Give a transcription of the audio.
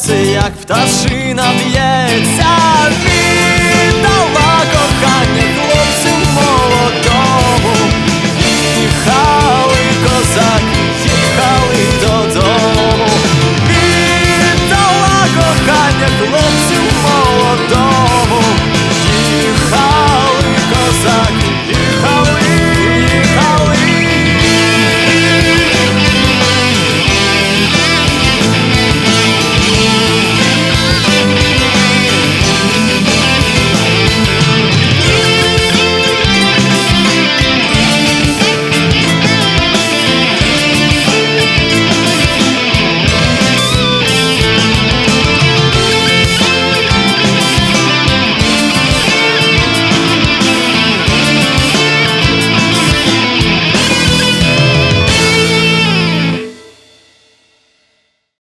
серце, як пташина б'ється, віддала.